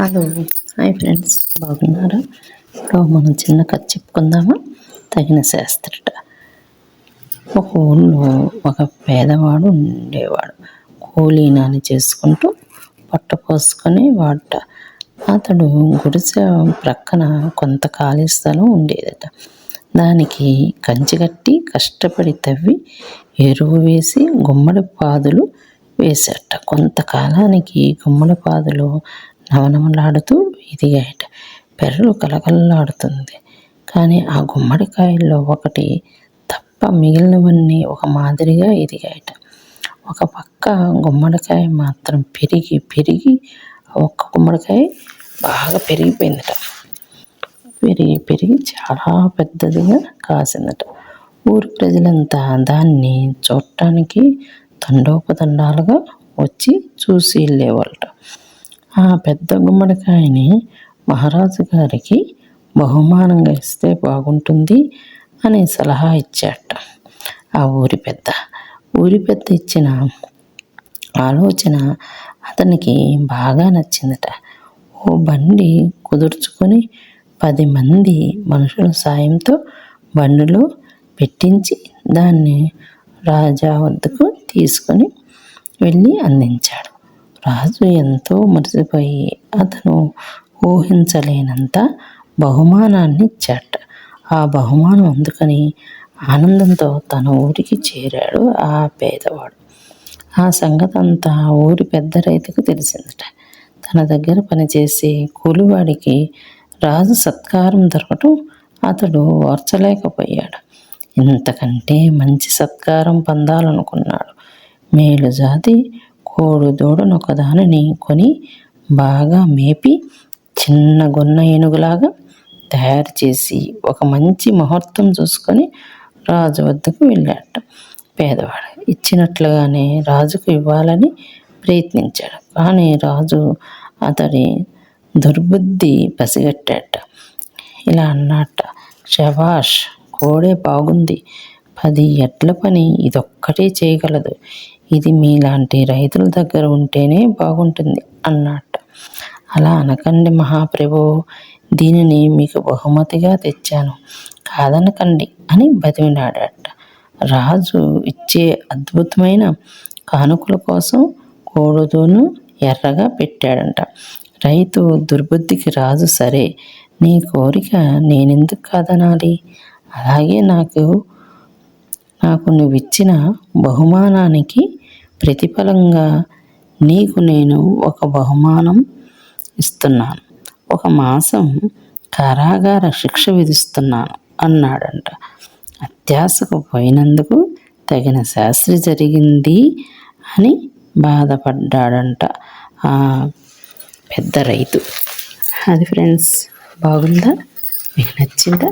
Hello hi friends. బాగున్నారా? ఇప్పుడు మనం చిన్న కథ చెప్పుకుందామా? తగిన శాస్త్రట. ఒక ఊళ్ళో ఒక పేదవాడు ఉండేవాడు. కూలీనాన్ని చేసుకుంటూ పొట్ట పోసుకొని వాడట. అతడు గుడిసె ప్రక్కన కొంత ఖాళీ స్థలం ఉండేదట. దానికి కంచి కట్టి కష్టపడి తవ్వి ఎరువు వేసి గుమ్మడి పాదులు వేసేట కొంతకాలానికి గుమ్మడి పాదులు నవనమలాడుతూ ఎదిగాయట పెర్రు కలకల్లాడుతుంది కానీ ఆ గుమ్మడికాయల్లో ఒకటి తప్ప మిగిలినవన్నీ ఒక మాదిరిగా ఎదిగాయట ఒక పక్క గుమ్మడికాయ మాత్రం పెరిగి పెరిగి ఒక్క గుమ్మడికాయ బాగా పెరిగిపోయిందట. పెరిగి పెరిగి చాలా పెద్దదిగా కాసిందట. ఊరి ప్రజలంతా దాన్ని చూడటానికి తండోపతండాలుగా వచ్చి చూసి వెళ్ళేవాళ్ళట. ఆ పెద్ద గుమ్మడికాయని మహారాజు గారికి బహుమానంగా ఇస్తే బాగుంటుంది అని సలహా ఇచ్చాట. ఆ ఊరి పెద్ద. ఊరి పెద్ద ఇచ్చిన ఆలోచన అతనికి బాగా నచ్చిందట. ఓ బండి కుదుర్చుకొని పది మంది మనుషుల సాయంతో బండిలో పెట్టించి దాన్ని రాజా వద్దకు తీసుకొని వెళ్ళి అందించాడు. రాజు ఎంతో మురిసిపోయి అతను ఊహించలేనంత బహుమానాన్ని ఇచ్చాట. ఆ బహుమానం అందుకని ఆనందంతో తన ఊరికి చేరాడు ఆ పేదవాడు. ఆ సంగతి అంతా ఊరి పెద్ద రైతుకు తెలిసిందట. తన దగ్గర పనిచేసే కూలివాడికి రాజు సత్కారం దొరకటం అతడు ఓర్చలేకపోయాడు. ఇంతకంటే మంచి సత్కారం పొందాలనుకున్నాడు. మేలు జాతి కోడు దూడను ఒకదానిని కొని బాగా మేపి చిన్న గొన్న ఏనుగులాగా తయారు చేసి ఒక మంచి ముహూర్తం చూసుకొని రాజు వద్దకు వెళ్ళాడు పేదవాడు ఇచ్చినట్లుగానే రాజుకు ఇవ్వాలని ప్రయత్నించాడు. కానీ రాజు అతడి దుర్బుద్ధి పసిగట్టాట. ఇలా అన్నట్ట శభాష్ కోడే బాగుంది. పది ఎడ్ల పని ఇదొక్కటే చేయగలదు. ఇది మీలాంటి రైతుల దగ్గర ఉంటేనే బాగుంటుంది అన్నట్ట అలా అనకండి మహాప్రభు దీనిని మీకు బహుమతిగా తెచ్చాను. కాదనకండి అని బతిమిలాడట రాజు ఇచ్చే అద్భుతమైన కానుకల కోసం కోడుతోను ఎర్రగా పెట్టాడంట. రైతు దుర్బుద్ధికి రాజు సరే నీ కోరిక నేనెందుకు కాదనాలి? అలాగే నాకు నాకు నువ్విచ్చిన బహుమానానికి ప్రతిఫలంగా నీకు నేను ఒక బహుమానం ఇస్తున్నాను. ఒక మాసం కారాగార శిక్ష విధిస్తున్నాను అన్నాడంట. అత్యాశకు పోయినందుకు తగిన శాస్త్రి జరిగింది అని బాధపడ్డాడంట ఆ పెద్ద రైతు. అది ఫ్రెండ్స్ బాగుందా? మీకు నచ్చిందా?